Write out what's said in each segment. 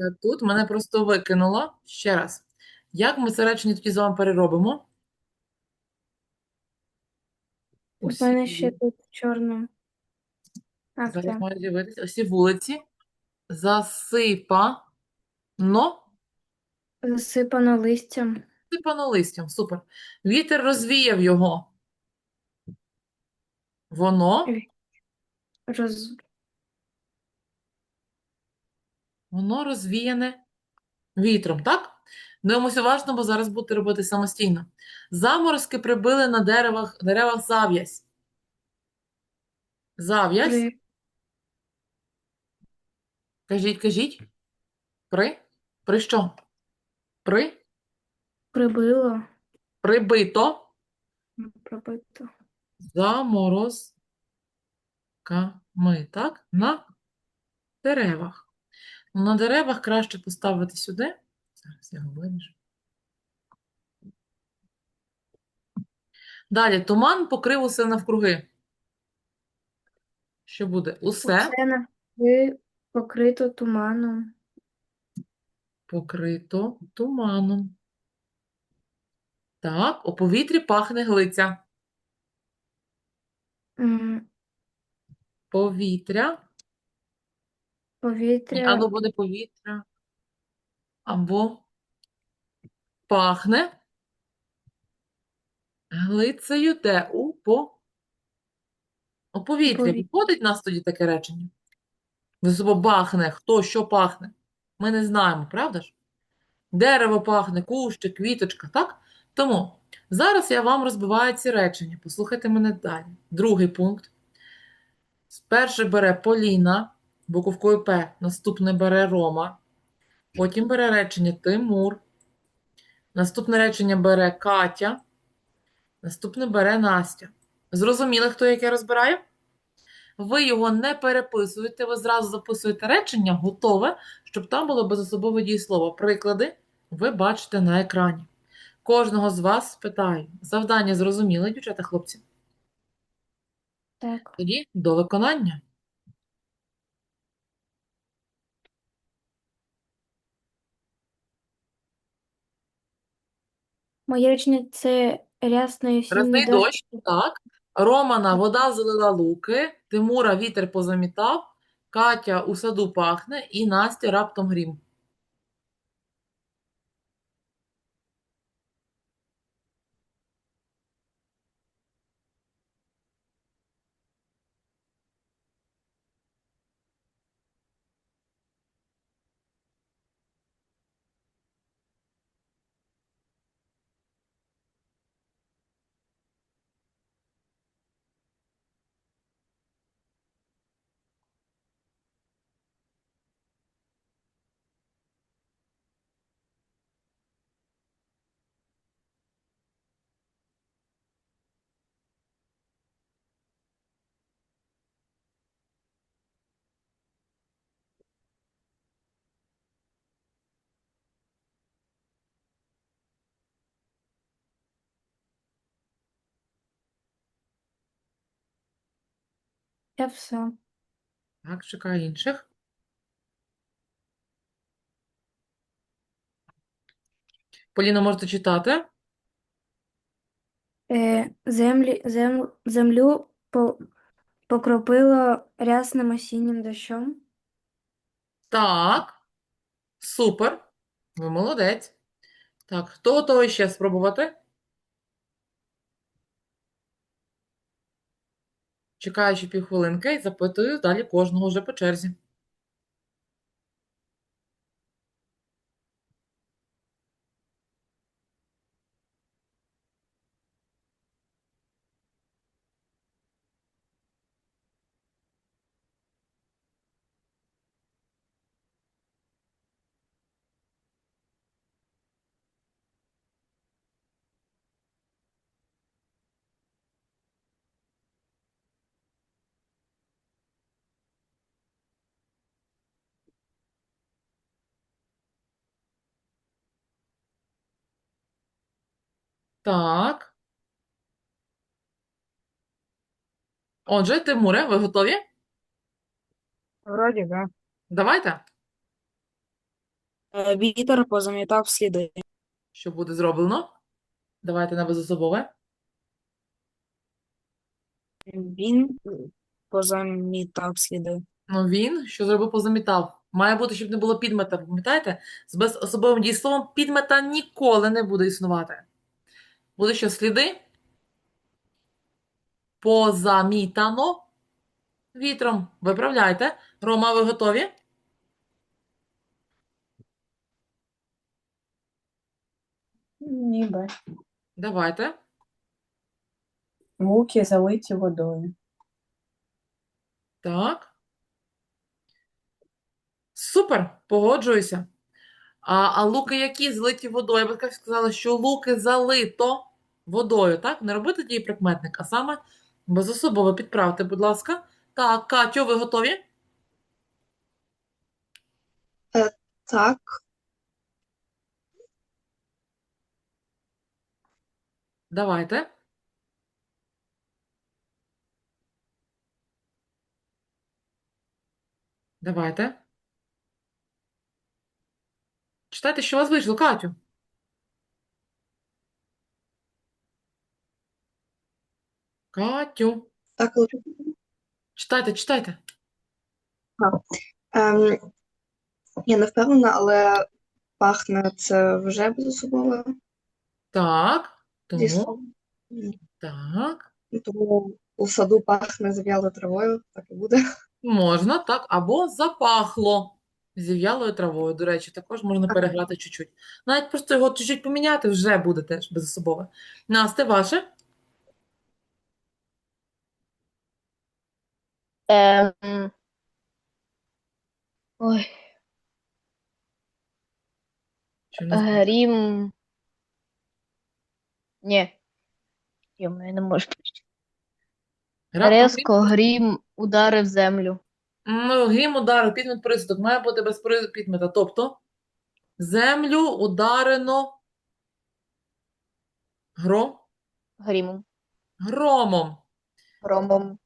Я тут мене просто викинуло. Ще раз. Як ми це речення тоді з вами переробимо? У мене ще тут чорним. А, Зараз все. маю дивитися. Усі вулиці засипано. Засипано листям. Засипано листям. Супер. Вітер розвіяв його. Воно, Роз... воно розвіяне вітром, так? Дивимося уважно, бо зараз будете робити самостійно. Заморозки прибили на деревах, деревах зав'язь. Зав'язь. При... Кажіть, кажіть. При? При що? При? Прибило. Прибито Пробито. заморозками, так? На деревах. Ну, на деревах краще поставити сюди. Зараз я його виріжу. Далі, туман покрив усе навкруги. Що буде? Усе Усе навкруги покрито туманом. покрито туманом. Так, у повітрі пахне глиця. М, Повітря. Повітря або буде повітря. Або пахне глицею де у по у повітрі. повітрі. Виходить нас тоді таке речення? Ви собі бахне, хто що пахне? Ми не знаємо, правда ж? Дерево пахне, кущик, квіточка, так? Тому зараз я вам розбиваю ці речення. Послухайте мене далі. Другий пункт. Перший бере Поліна, буковкою П, наступне бере Рома, потім бере речення Тимур, наступне речення бере Катя, наступне бере Настя. Зрозуміли, хто яке розбирає? Ви його не переписуєте, ви зразу записуєте речення, готове, щоб там було безособове дієслово. Приклади ви бачите на екрані. Кожного з вас питаю. Завдання зрозуміли, дівчата, хлопці? так. Тоді до виконання. Моє речення це рясний осінній Красний дощ. дощ, так. Романа вода залила луки, Тимура вітер позамітав, Катя у саду пахне і Настя раптом грім. Я все. Так, чекаю інших. Поліна, можете читати? Е, землі, зем, землю по, покропило рясним осіннім дощом. Так. Супер. Ви молодець. Так, хто готовий ще спробувати? Чекаючи півхвилинки, запитую далі кожного вже по черзі. Так. Отже, Тимуре, ви готові? Вроде да. Давайте. Е, Вітер позамітав сліди. Що буде зроблено? Давайте на безособове. Він позамітав сліди. Ну, він, що зробив, позамітав. Має бути, щоб не було підмета. Пам'ятаєте? З безособовим дієсловом підмета ніколи не буде існувати. Буде що сліди? Позамітано вітром. Виправляйте. Рома, ви готові? Ніби. Давайте. Луки залиті водою. Так. Супер, погоджуюся. А, а луки які злиті водою? Я би сказала, що луки залито водою, так? Не робити дієприкметник, а саме безособово підправте, будь ласка. Так, Катю, ви готові? Так, Давайте. Давайте. Читайте, що у вас вийшло, Катю. Катю. так, Читайте, читайте. ем, я не впевнена, але пахне це вже безособове Так. Тому, так. Тому у саду пахне зав'ялою травою, так і буде. Можна, так. Або запахло зів'ялою травою. До речі, також можна Ага. переграти чуть-чуть. Навіть просто його чуть-чуть поміняти, вже буде теж безособове. Насте, ваше? Ем... Ой, Чи не я не можу. Раптом Резко грім ударив землю. Ну, грім ударив, підмет присудок має бути без при- підмета. Тобто, землю ударено гром, Грімом. громом. Громом.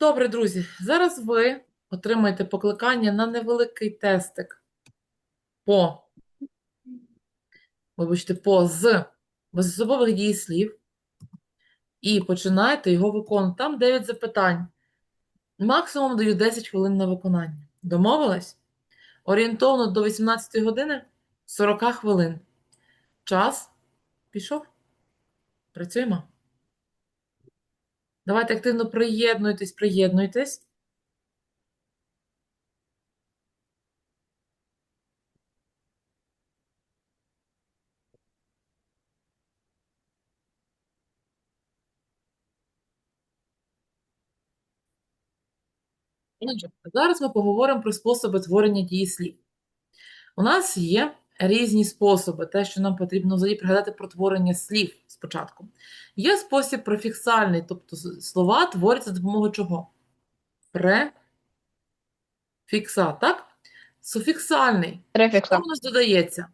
Добре, друзі, зараз ви отримаєте покликання на невеликий тестик по, вибачте, по з безособових дієслів і починаєте його виконувати. Там 9 запитань. Максимум даю 10 хвилин на виконання. Домовились? Орієнтовно до 18 години 40 хвилин. Час пішов. Працюємо. Давайте активно приєднуйтесь, приєднуйтесь. Зараз ми поговоримо про способи творення дієслів. У нас є різні способи, те, що нам потрібно взагалі пригадати про творення слів спочатку. Є спосіб префіксальний, тобто слова творяться за допомогою чого? Префікса, так? Суфіксальний. Що у нас додається?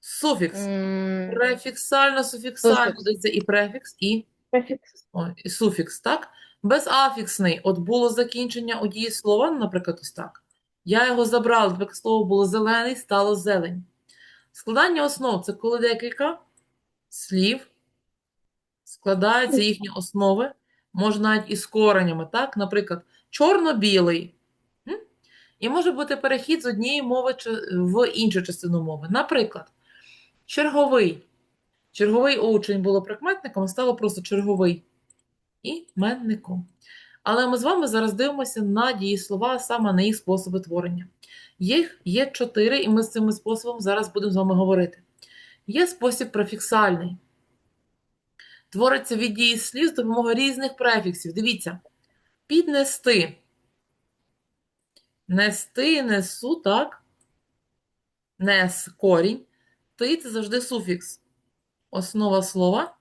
Суфікс. М, Префіксально, суфіксально Суфікс. додається і префікс, і Префікс. О, і суфікс, так? Безафіксний. От було закінчення у дієслова, ну, наприклад, ось так. Я його забрала, так слово було зелений, стало зелень. Складання основ це коли декілька слів складаються їхні основи, можна навіть із коренями, так? Наприклад, чорно-білий. І може бути перехід з однієї мови в іншу частину мови. Наприклад, черговий. Черговий учень було прикметником, стало просто черговий іменником. Але ми з вами зараз дивимося на дієслова, а саме на їх способи творення. Їх є чотири, і ми з цими способом зараз будемо з вами говорити. Є спосіб префіксальний. Твориться від дієслів з допомогою різних префіксів. Дивіться, піднести. Нести, несу, так? Нес корінь. Ти це завжди суфікс. Основа слова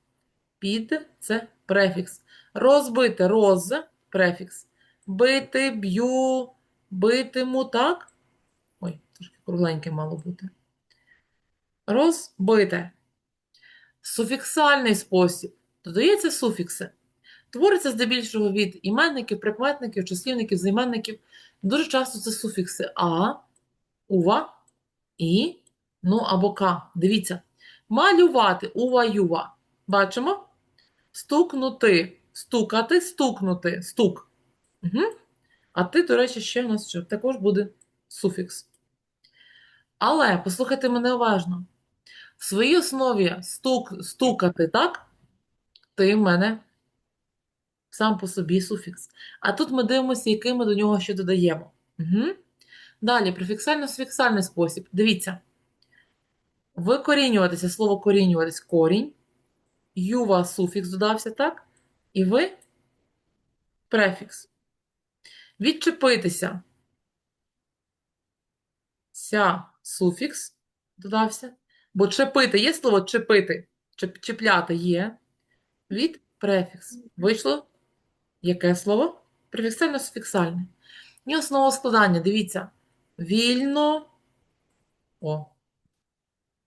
під це префікс. Розбити роз префікс. Бити, б'ю, битиму, так? Ой, трошки кругленьке мало бути. Розбите. Суфіксальний спосіб. Додається суфікси. Твориться здебільшого від іменників, прикметників, числівників, займенників. Дуже часто це суфікси а, ува, І, ну або К. Дивіться. Малювати, ува-юва. Бачимо? Стукнути, стукати, стукнути, стук. Угу. А ти, до речі, ще у нас що? Також буде суфікс. Але, послухайте мене уважно. В своїй основі стук, стукати, так? Ти в мене сам по собі суфікс. А тут ми дивимося, який ми до нього ще додаємо. Угу. Далі, префіксально-суфіксальний спосіб. Дивіться. Викорінюватися, слово корінюватись, корінь. Юва суфікс додався, так? І ви префікс. Відчепитися. Ся суфікс додався. Бо чепити є слово чепити. Чеп, чіпляти є. Від префікс. Вийшло яке слово? Префіксально-суфіксальне. І основа складання. Дивіться. Вільно. О.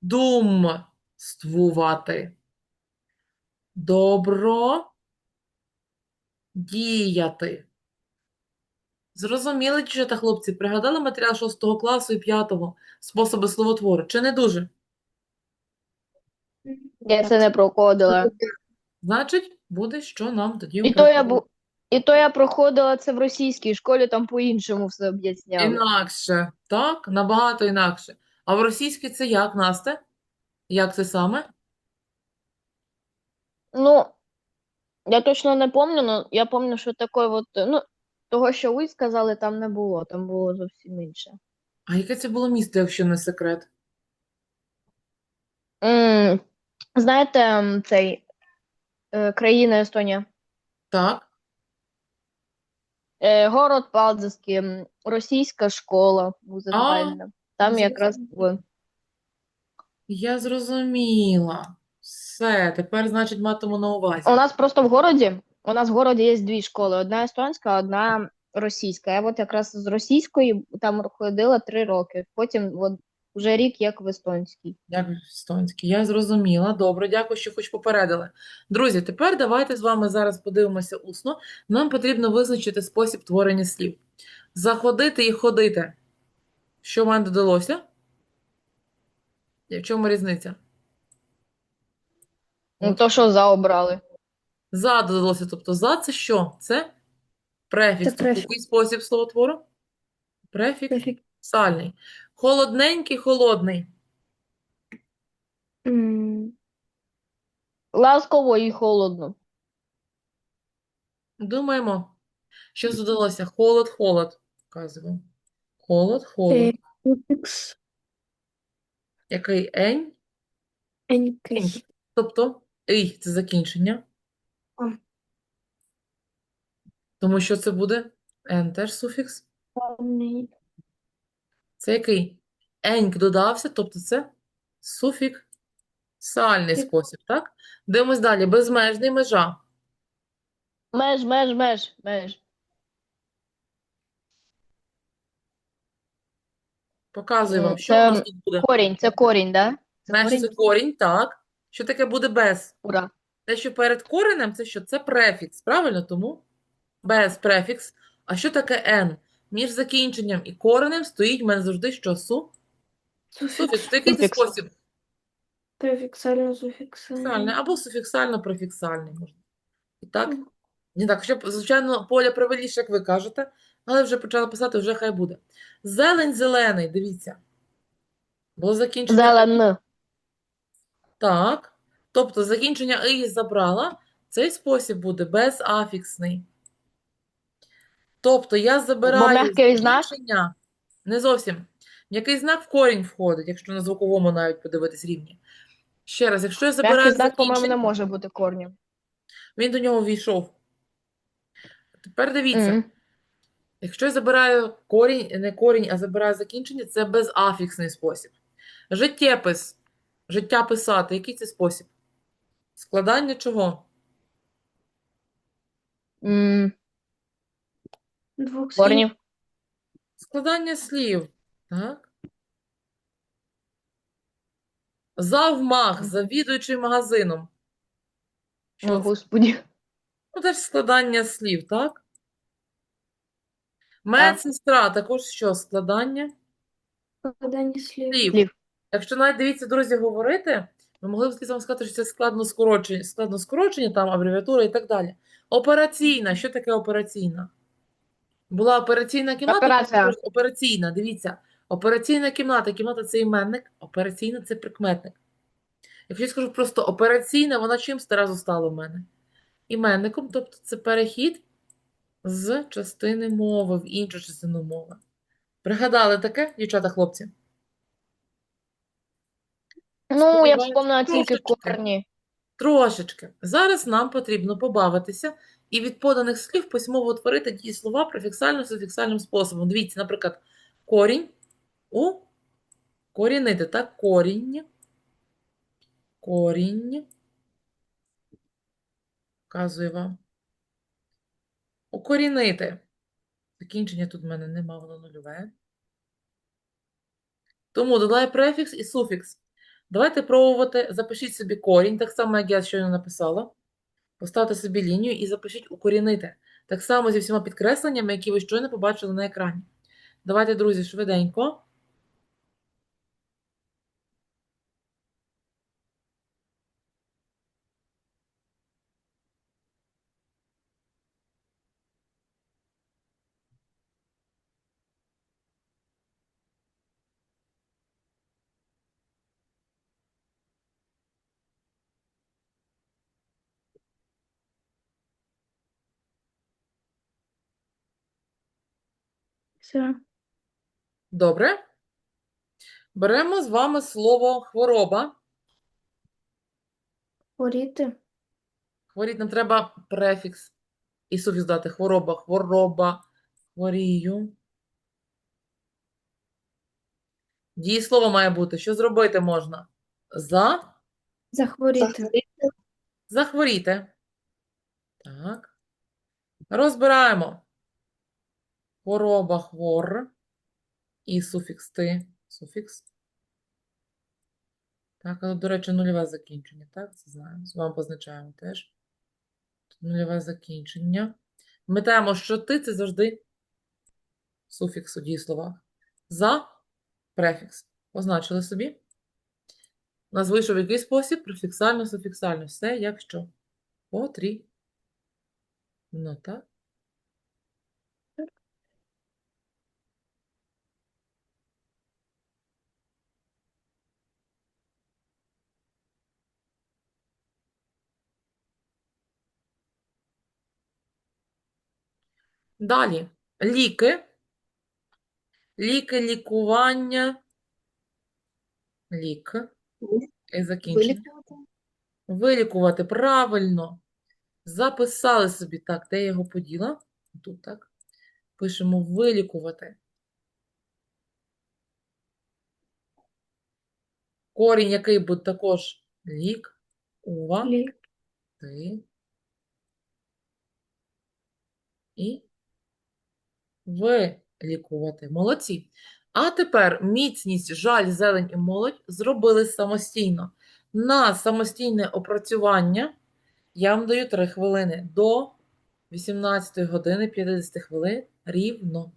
Думствувати. Добро. Діяти. Зрозуміли, дівчата, хлопці? Пригадали матеріал 6 класу і 5 способи словотвору? Чи не дуже? Я це не проходила. Значить, буде, що нам тоді І то я бу... І то я проходила це в російській школі, там по-іншому все об'ясняли. Інакше, так? Набагато інакше. А в російській це як, Насте? Як це саме? Ну, я точно не пам'ятаю, але я пам'ятаю, що таке от, ну, того, що ви сказали, там не було, там було зовсім інше. А яке це було місто, якщо не секрет? М, Знаєте, м, цей е, країна Естонія. Так? Е, город Палдзиський, м, російська школа музикальна. Там якраз ви. Я зрозуміла. Все, тепер, значить, матиму на увазі. У нас просто в городі, у нас в городі є дві школи: одна естонська, одна російська. Я от якраз з російської там ходила три роки. Потім от вже рік як в естонській. Як естонський. Я зрозуміла. Добре, дякую, що хоч попередили. Друзі, тепер давайте з вами зараз подивимося усно. Нам потрібно визначити спосіб творення слів. Заходити і ходити. Що в мене додалося? В чому різниця? Ну, то, що заобрали. За додалося. Тобто за це що? Це префікс. Це Тобто префікс. який спосіб словотвору? Префікс. Префікс. Сальний. Холодненький, холодний. М, Ласково і холодно. Думаємо, що додалося? Холод, холод. Вказуємо. Холод, холод. е, Суфікс Який ень? енький. Тобто ий це закінчення. Тому що це буде ен теж суфікс. Ні. Це який? Еньк додався, тобто це суфікс. Сальний Фік. спосіб, так? Дивимось далі. Безмежний межа. Меж, меж, меж, меж. Показую вам, Е, що у це нас тут буде. Корінь, це корінь, да? Це Меж корінь? це корінь, так. Що таке буде без? Ура. Те, що перед коренем, це що? Це префікс, правильно? Тому без префікс. А що таке «н»? Між закінченням і коренем стоїть в мене завжди що? Су? Суфікс. Це Суфікс. спосіб? Префіксально, суфіксально. Фіксальний або суфіксально-префіксальний можна. І так? Мгм. Ні, так, щоб, звичайно, поля правильніше, як ви кажете, але вже почала писати, вже хай буде. Зелень зелений, дивіться. Було закінчення. Зелен. Так. Тобто закінчення «и» забрала. Цей спосіб буде безафіксний. Тобто я забираю закінчення. Не зовсім. М'який знак в корінь входить, якщо на звуковому навіть подивитись рівні. Ще раз, якщо я забираю М'який знак, по-моєму, не може бути корнем. він до нього війшов. Тепер дивіться. Мгм. Якщо я забираю корінь, не корінь, а забираю закінчення, це безафіксний спосіб. Життєпис. Життя писати. Який це спосіб? Складання чого? М, Двох слів. Корнів. Складання слів. Так? Завмах, завідуючий магазином. Що О, це? Господі. Ну, теж складання слів, так? Медсестра також що? Складання Складання слів. Слів. Слів. Якщо навіть дивіться, друзі, говорити, ми могли б вам сказати, що це складно скорочення, складно скорочення, там абревіатура і так далі. Операційна. Що таке операційна? Була операційна кімната, Операція. операційна. Дивіться, операційна кімната. Кімната це іменник, операційна це прикметник. Якщо я скажу просто операційна, вона чим одразу стала в мене? Іменником, тобто це перехід з частини мови в іншу частину мови. Пригадали таке, дівчата, хлопці? Ну, я вспомнила тільки трошечки. корні. Трошечки. Зараз нам потрібно побавитися і від поданих слів письмово утворити дієслова префіксально-суфіксальним способом. Дивіться, наприклад, корінь у корінити, так? Корінь. Корінь. Вказую вам. Укорінити. Закінчення тут в мене нема, воно нульове. Тому додаю префікс і суфікс. Давайте пробувати. Запишіть собі корінь, так само, як я щойно написала. Поставте собі лінію і запишіть укорінити. Так само зі всіма підкресленнями, які ви щойно побачили на екрані. Давайте, друзі, швиденько. Все. Добре. Беремо з вами слово хвороба. Хворіти. Хворіть нам треба префікс і суфікс дати. Хвороба, хвороба, хворію. Дієслово має бути. Що зробити можна? За. Захворіти. захворіти. Так. Розбираємо. Хвороба, хвор. І суфікс ти. Суфікс. Так, але, до речі, нульове закінчення. Так, це знаємо. З вами позначаємо теж. Нульове закінчення. Пам'ятаємо, що ти це завжди суфікс у дієсловах. За префікс. Позначили собі. У нас вийшов який спосіб? Префіксально-суфіксально. Все, якщо. Потрібно. Ну, так. Далі. Ліки. Ліки, лікування. Лік. І закінчення. Вилікувати. Вилікувати правильно. Записали собі так, де я його поділа? Тут так. Пишемо вилікувати. Корінь, який буде також лік. Ува. Лі. Ти. І вилікувати. Молодці. А тепер міцність, жаль, зелень і молодь зробили самостійно. На самостійне опрацювання я вам даю 3 хвилини до 18 години 50 хвилин рівно.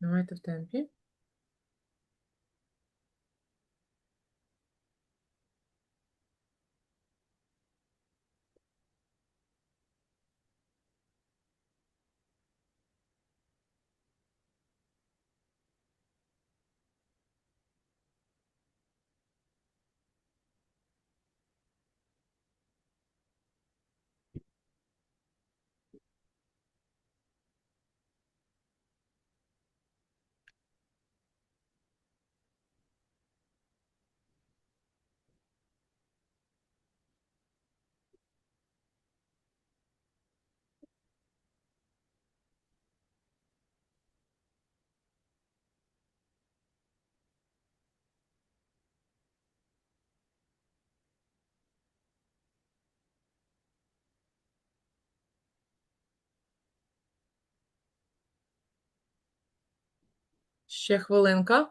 Давайте в темпі. Ще хвилинка.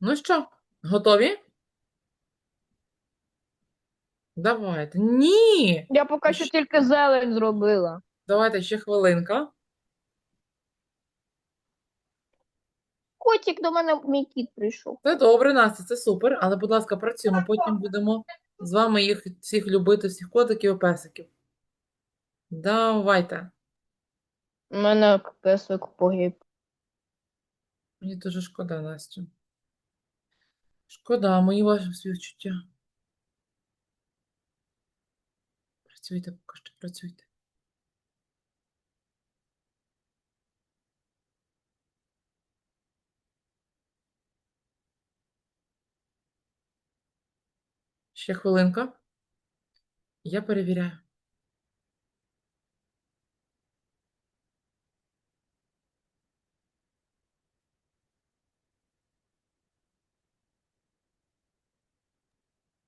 Ну що, готові? Давайте. Ні! Я поки що тільки зелень зробила. Давайте ще хвилинка. Котик до мене, мій кіт прийшов. Це добре, Настя, це супер. Але, будь ласка, працюємо. Потім будемо з вами їх всіх любити, всіх котиків і песиків. Давайте. У мене песик погиб. Мені дуже шкода, Настю. Шкода, мої ваші співчуття. Працюйте поки що, працюйте. Ще хвилинка. Я перевіряю.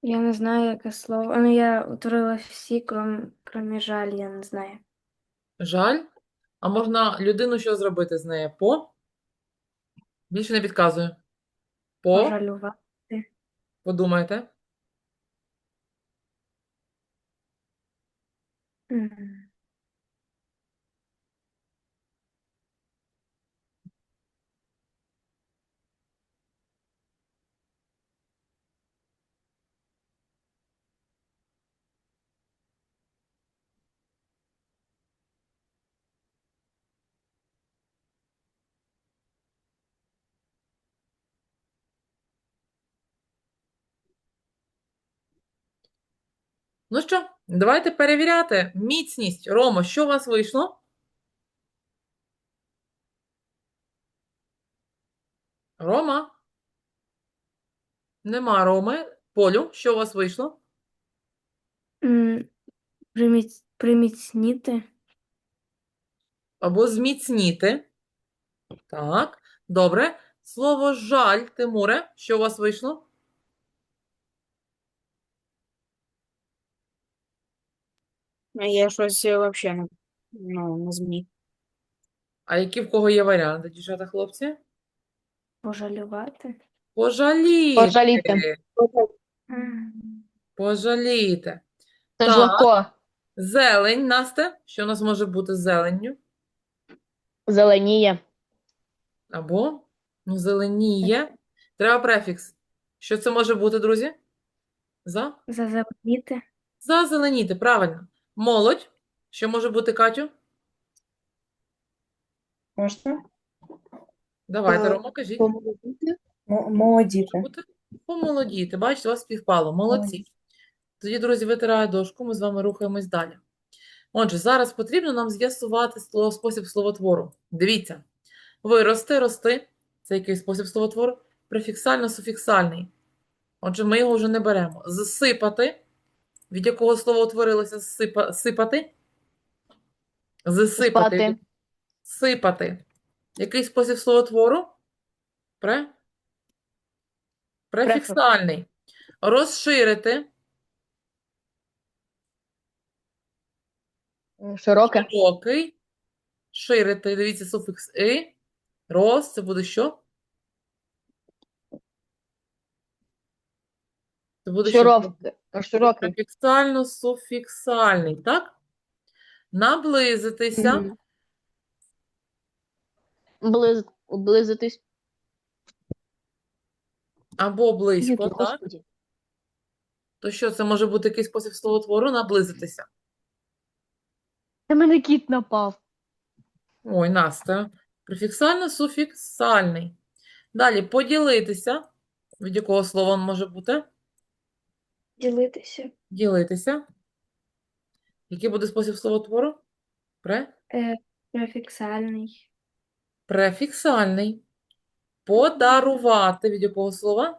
Я не знаю, яке слово. Ну, я утворила всі, крім, крім жаль, я не знаю. Жаль. А можна людину що зробити з нею? По? Більше не підказую. По? Пожалювати. Подумайте. М. Ну що, давайте перевіряти міцність. Рома, що у вас вийшло? Рома? Нема Роми. Полю, що у вас вийшло? Приміць- Приміцніти. Або зміцніти. Так, добре. Слово жаль, Тимуре, що у вас вийшло? Я щось взагалі не, ну, не зміг. А які в кого є варіанти, дівчата, хлопці? Пожалювати. Пожаліти. Пожаліти. Пожаліти. Це ж Так. легко. Зелень, Насте. Що у нас може бути з зеленню? Зеленіє. Або, ну, зеленіє. Треба префікс. Що це може бути, друзі? За? Зазеленіти. Зазеленіти, правильно. Молодь. Що може бути, Катю? Можна? Давайте, Е, Рома, кажіть. Помолодіти. Молодіти. Помолодіти. Бачите, у вас співпало. Молодці. Тоді, друзі, витираю дошку, ми з вами рухаємось далі. Отже, зараз потрібно нам з'ясувати спосіб словотвору. Дивіться. Вирости, рости. Це який спосіб словотвору? Префіксально-суфіксальний. Отже, ми його вже не беремо. Зсипати. Від якого слова утворилося сипа, сипати? Зсипати. Спати. Сипати. Який спосіб словотвору? Пре? Префіксальний. Розширити. Широке. Широкий. Ширити. Дивіться, суфікс «и». Роз. Це буде що? Це буде? Широке. Широкий. Префіксально-суфіксальний, так? Наблизитися. Мгм. Близ... Близитись. Або близько, Юки, так? господи. То що, це може бути якийсь спосіб словотвору? Наблизитися. На мене кіт напав. Ой, Настя. Префіксально-суфіксальний. Далі поділитися. Від якого слова він може бути? Ділитися. Ділитися. Який буде спосіб словотвору? Пре? Е, префіксальний. Префіксальний. Подарувати від якого слова?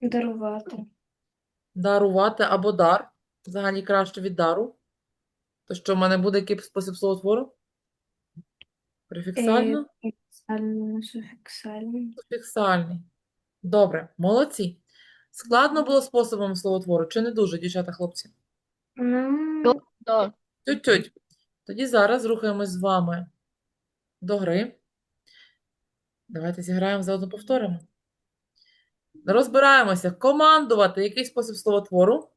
Дарувати. Дарувати або дар. Взагалі краще від дару. То що в мене буде який спосіб словотвору? Префіксально? Префіксальний, суфіксальний. Суфіксальний. Добре, молодці. Складно було способом словотвору, чи не дуже, дівчата, хлопці? Ну, То Тють-тють. Тоді зараз рухаємось з вами до гри. Давайте зіграємо, заодно повторимо. Розбираємося. Командувати. Який спосіб словотвору?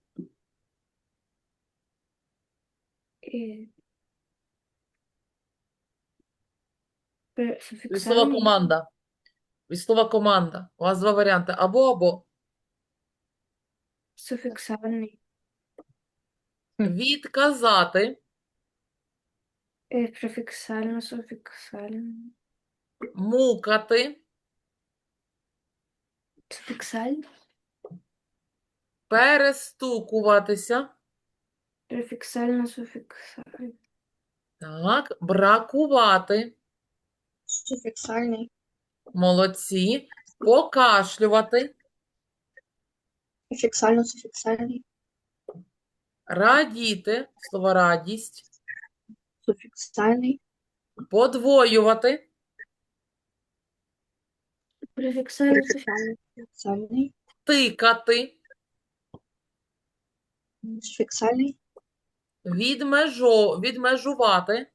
Від слова команда. Від слова команда. У вас два варіанти. Або-або. Суфіксальний. Відказати. Е, Префіксально, суфіксальний. Мукати. Суфіксальний. Перестукуватися. Префіксально, суфіксальний. Так. Бракувати. Суфіксальний. Молодці. Покашлювати. Фіксально-суфіксальний. Радіти. Слово радість. Суфіксальний. Подвоювати. Префіксально, суфіксальний. Суфіксальний. Тикати. Суфіксальний. Відмежо... Відмежувати.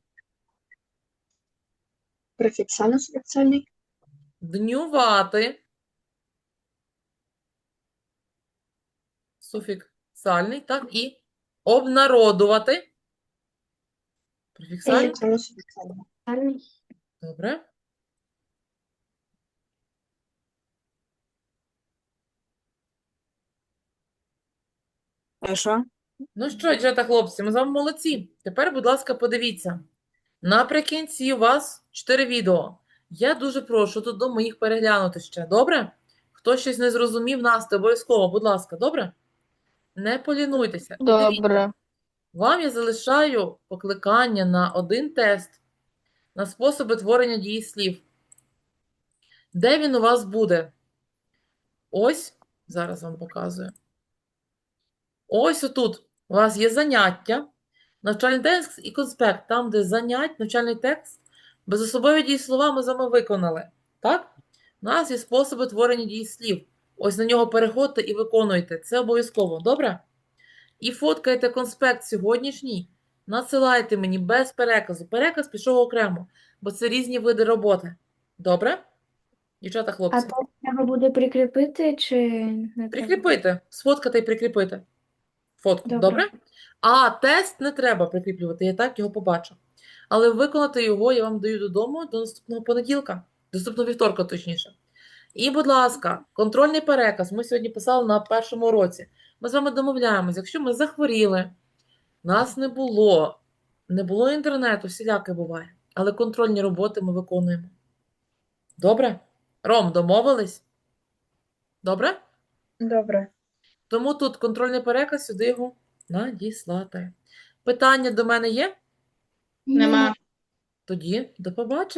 Префіксально-суфіксальний. Днювати. Суфіксальний, так, і обнародувати. Префіксальний. Добре. А що? Ну що, дівчата, хлопці, ми з вами молодці. Тепер, будь ласка, подивіться. Наприкінці у вас 4 відео. Я дуже прошу додому їх переглянути ще. Добре? Хто щось не зрозумів, Насте, обов'язково, будь ласка, добре? Не полінуйтеся. Добре. Вам я залишаю покликання на один тест на способи творення дієслів. Де він у вас буде? Ось, зараз вам показую. Ось отут у вас є заняття, навчальний текст і конспект. Там, де занять, навчальний текст, безособові дієслова ми з вами виконали. Так? У нас є способи творення дієслів. Ось на нього переходьте і виконуйте. Це обов'язково. Добре? І фоткайте конспект сьогоднішній, надсилайте мені без переказу. Переказ пішов окремо, бо це різні види роботи. Добре? Дівчата, хлопці. А то треба буде прикріпити чи не? Прикріпити, сфоткати і прикріпити. Фотку, Добре. добре? А тест не треба прикріплювати, я так його побачу. Але виконати його я вам даю додому до наступного понеділка, наступного вівторка, точніше. І, будь ласка, контрольний переказ. Ми сьогодні писали на першому уроці. Ми з вами домовляємось, якщо ми захворіли, нас не було, не було інтернету, всіляке буває. Але контрольні роботи ми виконуємо. Добре? Ром, домовились? Добре? Добре. Тому тут контрольний переказ, сюди його надіслати. Питання до мене є? Нема. Тоді до побачення.